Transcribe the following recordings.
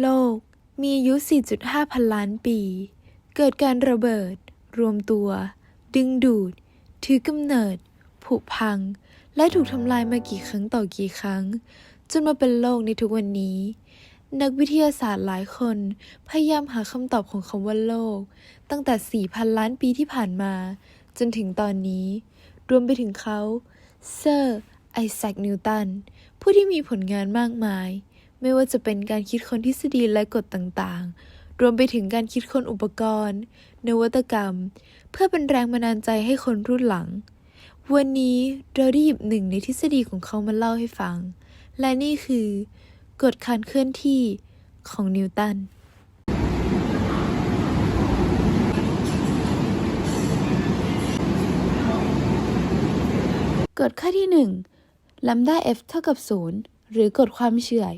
โลกมีอายุ 4.5 พันล้านปี เกิดการระเบิด รวมตัว ดึงดูด ถือกำเนิด ผุพัง และถูกทำลายมากี่ครั้งต่อกี่ครั้ง จนมาเป็นโลกในทุกวันนี้ นักวิทยาศาสตร์หลายคน พยายามหาคำตอบของคำว่าโลก ตั้งแต่ 4,000 ล้านปีที่ผ่านมา จนถึงตอนนี้ รวมไปถึงเขา เซอร์ ไอแซค นิวตัน ผู้ที่มีผลงานมากมาย ไม่ว่าจะเป็นการคิดค้นทฤษฎีและกฎต่างๆ รวมไปถึงการคิดค้นอุปกรณ์ นวัตกรรม เพื่อเป็นแรงบันดาลใจให้คนรุ่นหลัง วันนี้เราได้หยิบหนึ่งในทฤษฎีของเขามาเล่าให้ฟัง และนี่คือกฎการเคลื่อนที่ของนิวตันกฎข้อที่ 1ลัมดา f เท่ากับ 0 หรือกฎความเฉื่อย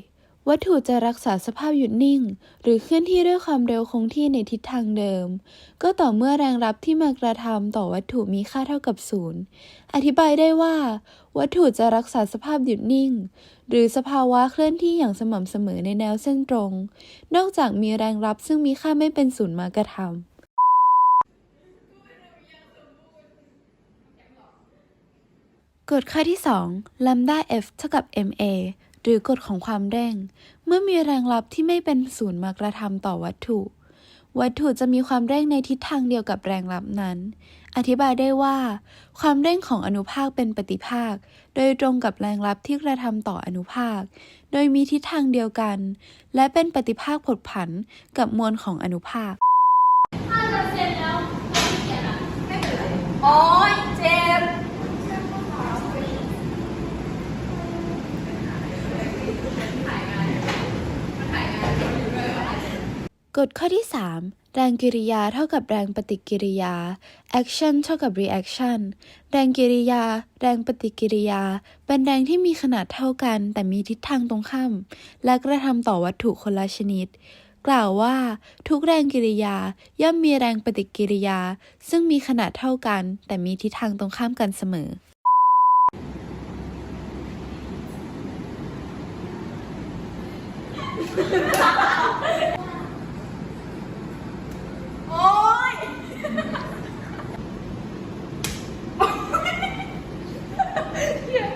วัตถุจะรักษาสภาพหยุดนิ่ง หรือเคลื่อนที่ด้วยความเร็วคงที่ในทิศทางเดิม ก็ต่อเมื่อแรงรับที่มากระทำต่อวัตถุมีค่าเท่ากับ0อธิบายได้ว่า วัตถุจะรักษาสภาพหยุดนิ่ง หรือสภาวะเคลื่อนที่อย่างสม่ำเสมอในแนวเส้นตรง นอกจากมีแรงรับซึ่งมีค่าไม่เป็นศูนย์มากระทำกฎข้อที่ 2 lambda f เท่ากับ ma หรือกฎของความเร่ง เมื่อมีแรงรับที่ไม่เป็นศูนย์มากระทำต่อวัตถุ วัตถุจะมีความเร่งในทิศทางเดียวกับแรงรับนั้น อธิบายได้ว่า ความเร่งของอนุภาคเป็นปฏิภาค โดยตรงกับแรงรับที่กระทำต่ออนุภาค โดยมีทิศทางเดียวกัน และเป็นปฏิภาคผดผันกับมวลของอนุภาคโอ๊ยเจ็บ กฎข้อที่ 3 แรงกิริยาเท่ากับแรงปฏิกิริยา action เท่ากับ reaction แรงกิริยา แรงปฏิกิริยา เป็นแรงที่มีขนาดเท่ากัน แต่มีทิศทางตรงข้าม และกระทำต่อวัตถุคนละชนิด กล่าวว่า ทุกแรงกิริยาย่อมมีแรงปฏิกิริยา ซึ่งมีขนาดเท่ากัน แต่มีทิศทางตรงข้ามกันเสมอโอ๊ย เ